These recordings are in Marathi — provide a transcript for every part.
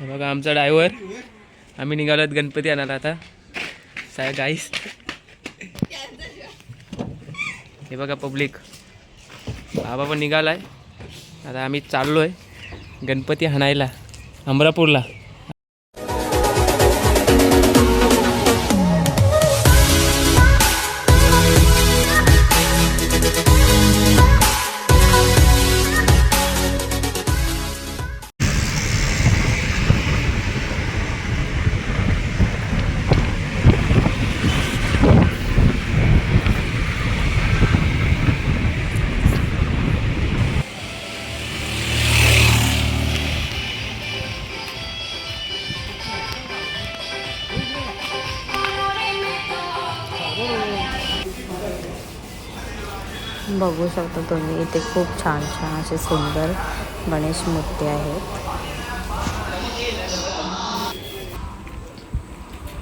हे बघा आमचा ड्रायव्हर. आम्ही निघालोत गणपती आणायला आता. साय गाईस हे बघा पब्लिक बाबा पण आहे आता आम्ही चाललो आहे गणपती हाणायला अमरापूरला. बघू शकता तुम्ही. इथे खूप छान छान असे सुंदर गणेश मूर्ती आहेत.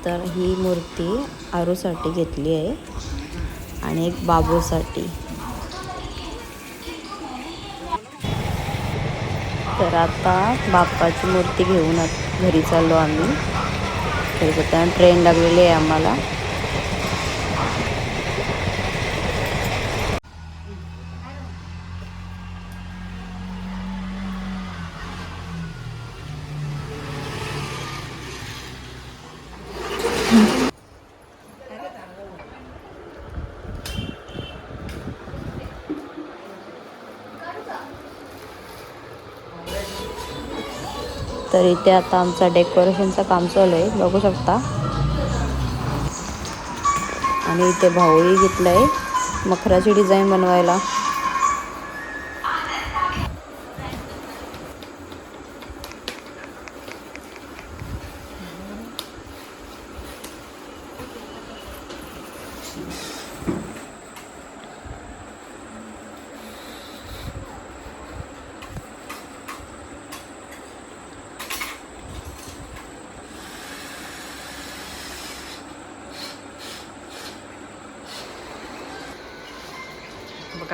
तर ही मूर्ती आरूसाठी घेतली आहे आणि एक बाबूसाठी. तर आता बाप्पाची मूर्ती घेऊन घरी चाललो आम्ही. तर ट्रेन लागलेली आहे आम्हाला. तर इथे आता आमचा डेकोरेशनचं काम चालू आहे बघू शकता. आणि इथे भाऊही आहे मखराची डिझाईन बनवायला.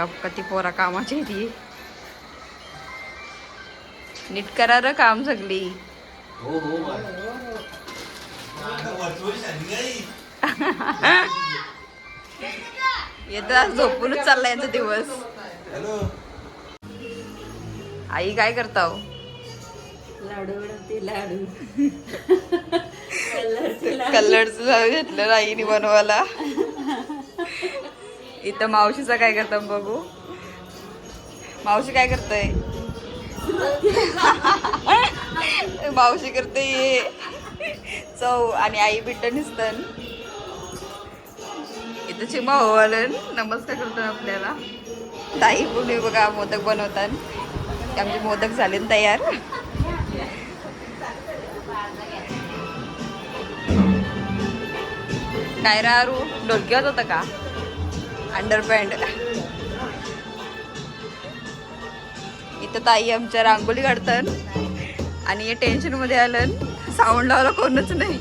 बघा किती पोरा कामाची ती? नीट करा र काम सगळी. येत आज झोपूनच चालला यांचा दिवस. आई काय करता हो? लाडू बनवते लाडू. कलरचं घेतलं आईने बनवायला. इथं मावशीचा काय करता बघू. मावशी काय करतय? मावशी करते. ये चव आणि आई बिट्ट निसतन. इथं चिमा ओवालन नमस्कार करतो आपल्याला. ताई पुणे बघा मोदक बनवतात. आमचे मोदक झाले ना तयार. काय राहू डोलक्यात होतं का? अंडरपॅन्ट इथं ताई आमच्या रांगोळी काढतात आणि हे टेन्शनमध्ये आलं. साऊंड लावला कोणच नाही.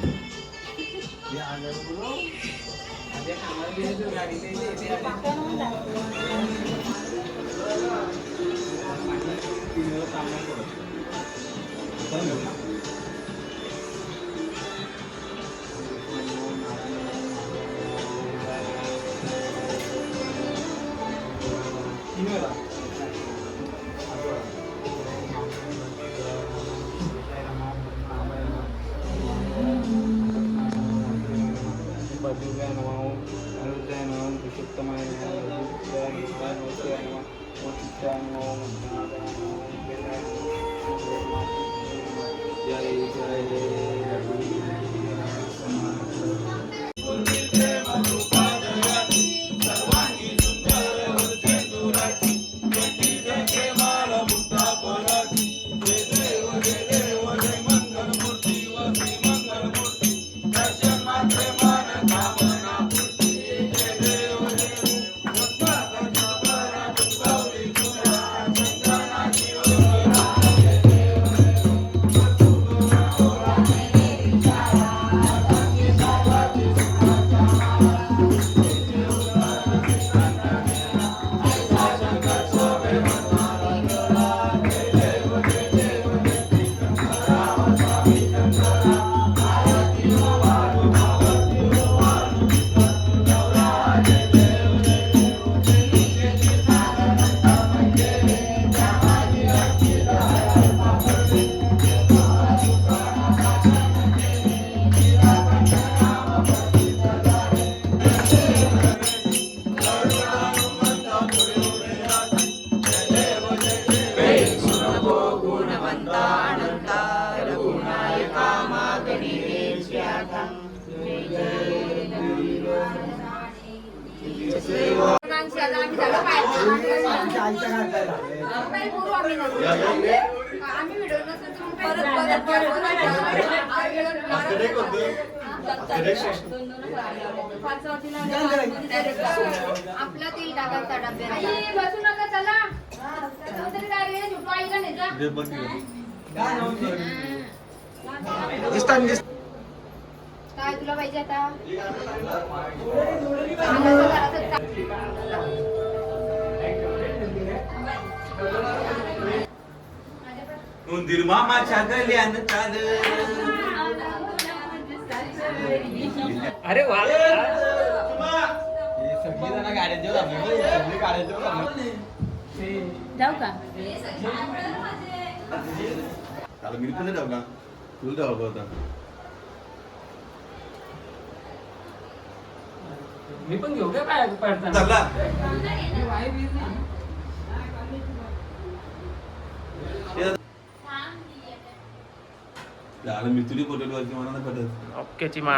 आपला तेल टाकायचा डब्यात बसू नका चला काय नाही काय तुला पाहिजे आता उंदीर मामाच्या गल्यान चाल. अरे वा. जाऊ का? मी पण जाऊ का? तुला जाऊ का होता मी पण घेऊ का काय पडताना? पटत. ओकेची मा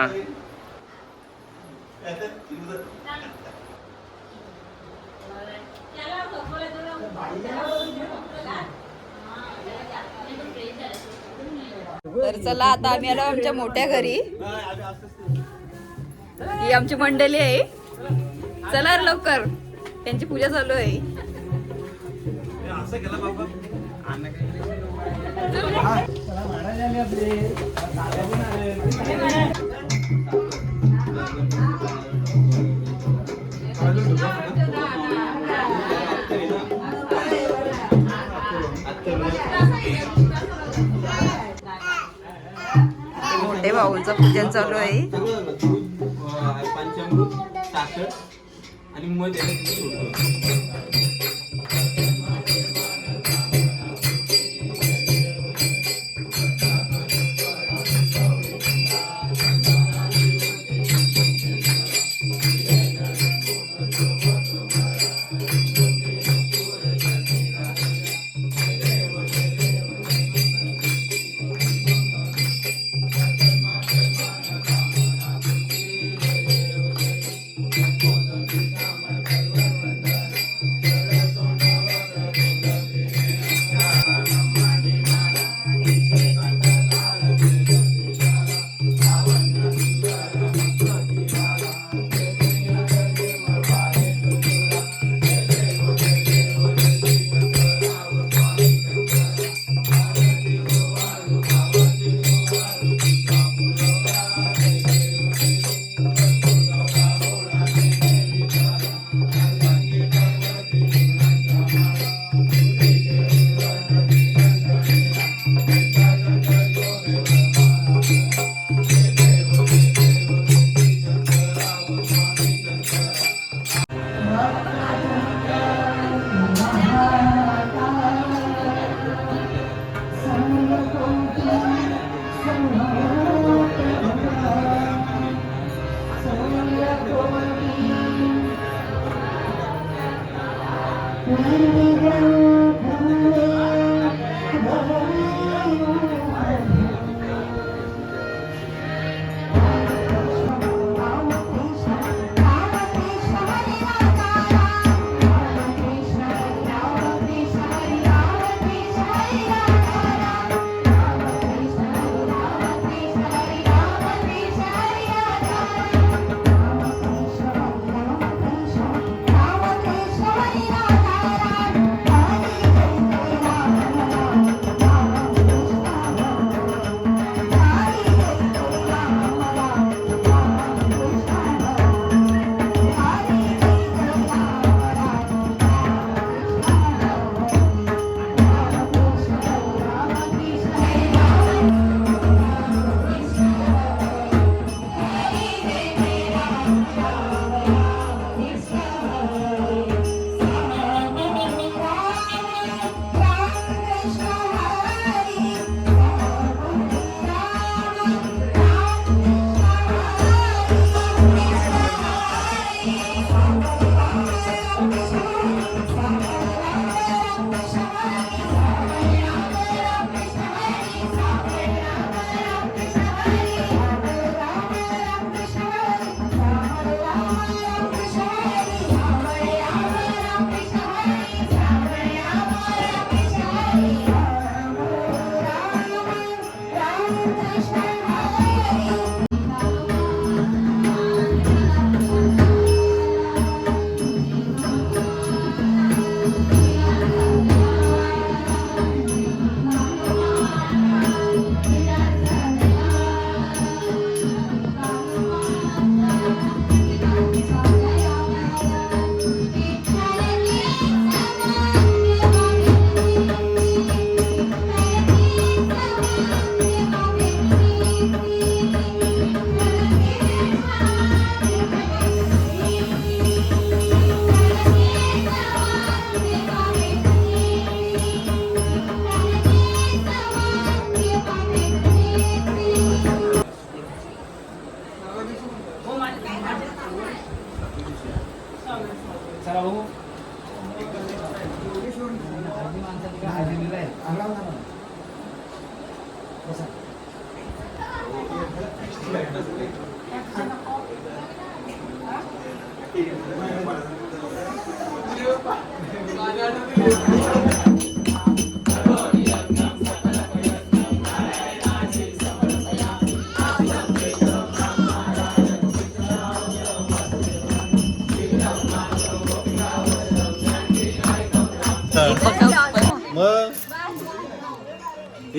तर चला आता आम्ही आलो आमच्या मोठ्या घरी. ही आमची मंडळी आहे. चला लवकर. त्यांची पूजा चालू आहे. असं केला बाबा. मोठे भाऊचं पूजन चालू आहे पंचामृत साखर आणि मध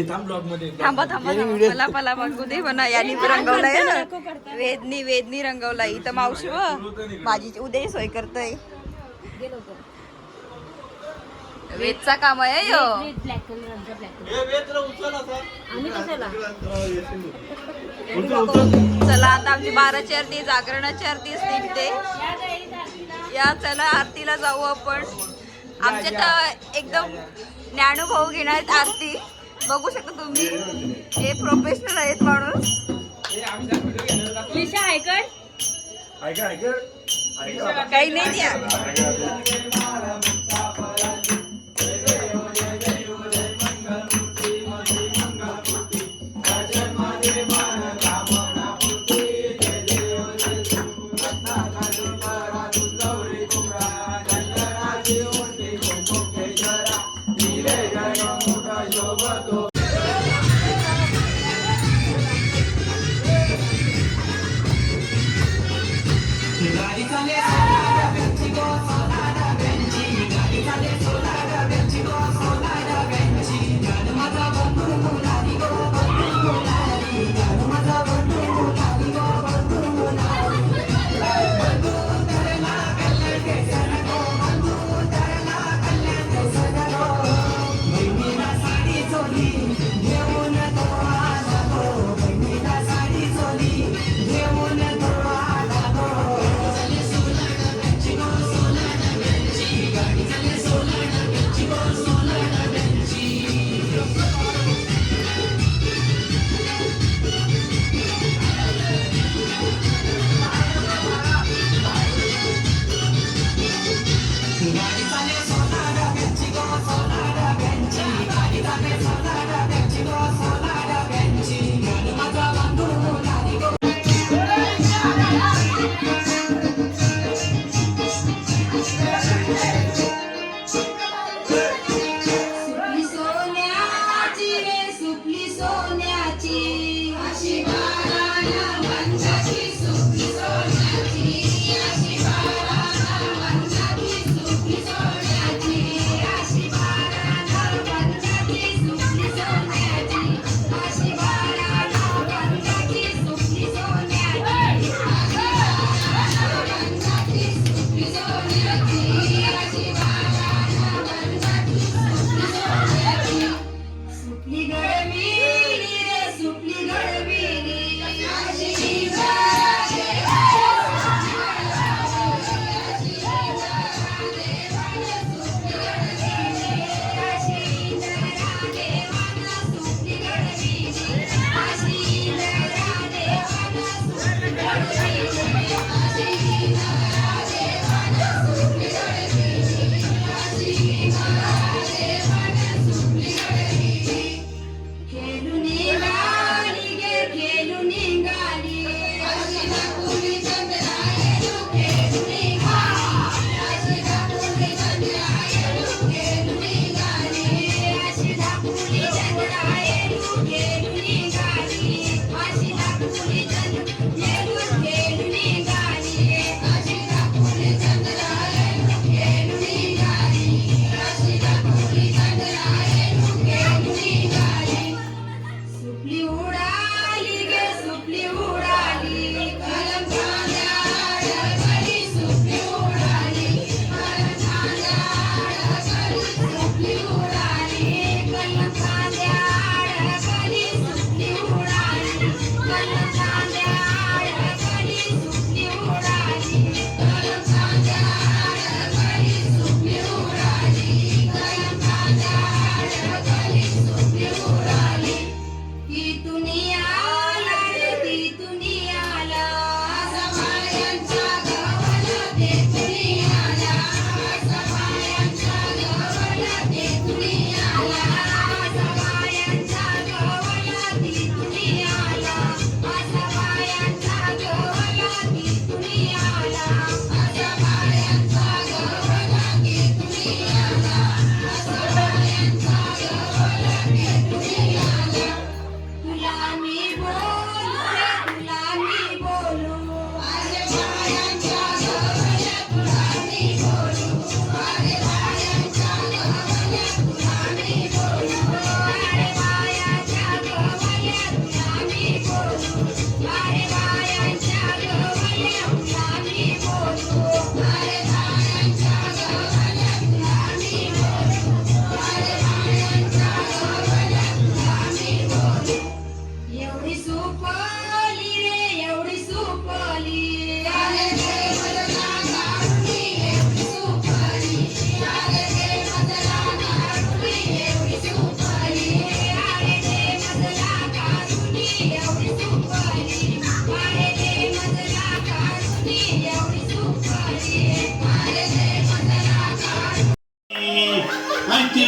थांब ब्लॉगमध्ये. थांबा. मला मला बघू दे म्हणा. यांनी रंगवलंय ना. वेदनी वेदनी रंगवला इथं मावशी व भाजीची उद्या सोय करतय. वेदचा काम आहे यो. ब्लॅक चला आता आमची बाराची आरती जागरणाची आरती निघते. या चला आरतीला जाऊ आपण. आमच्या तर एकदम ज्ञानुभव घेणार आहेत आरती. बघू शकता तुम्ही. हे प्रोफेशनल आहेत माणूस. लिशा काही नाही द्या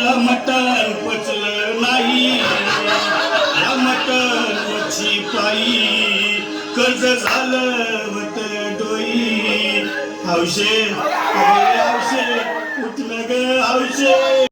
मटण पचलं नाही. या मटण मच्छी पायी कर्ज झालं होत डोई. हौशे अरे हौशे उठलं ग हौशे?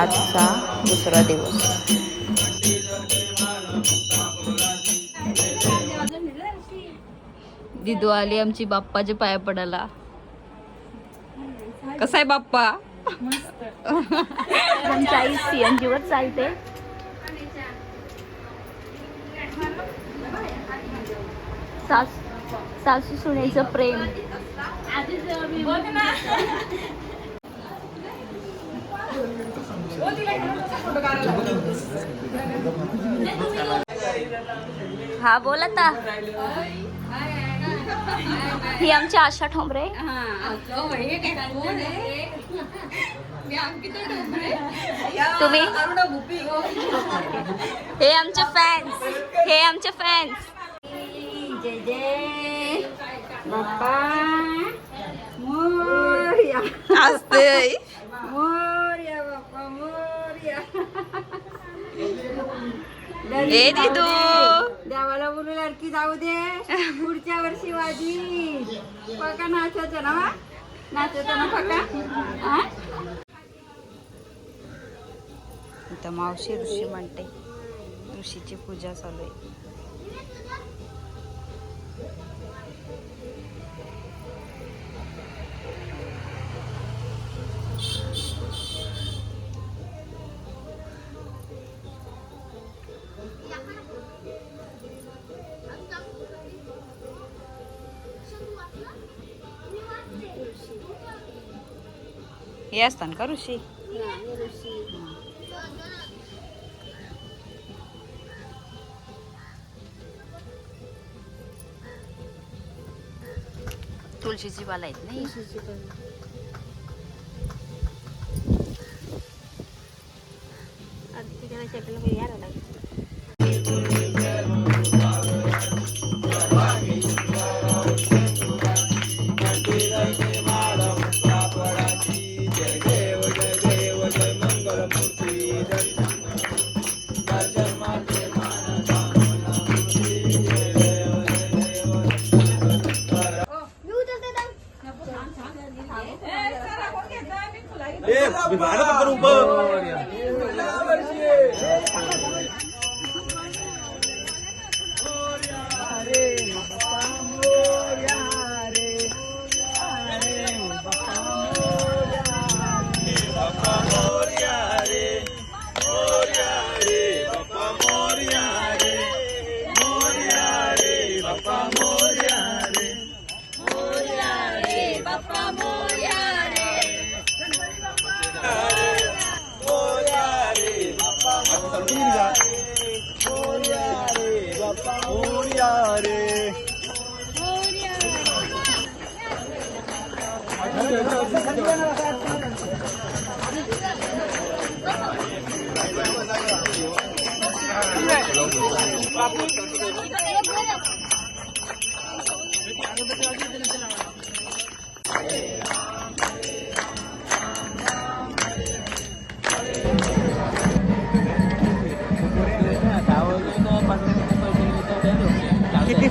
आजचा दुसरा दिवस. दिदू आली आमची बाप्पाच्या पाया पडायला. कसा आहे बाप्पा? चालते. सास सासू सुनेचं प्रेम. हा बोल आता. ही आमची आशा ठोंबरे. तुम्ही? हे आमचे फॅन्स हे आमचे फॅन्स जय जय बाप्पा असते ए दिदू! देवाला बोलू लडकी जाऊ दे. पुढच्या वर्षी वाजी. पका नाचायचं ना वा? नाचायचं ना पका. हा? इथं मावशी ऋषी म्हणते ऋषीची पूजा चालू आहे. हे असताना का ऋषी? तुळशीची पाला आहेत नाही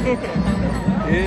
ए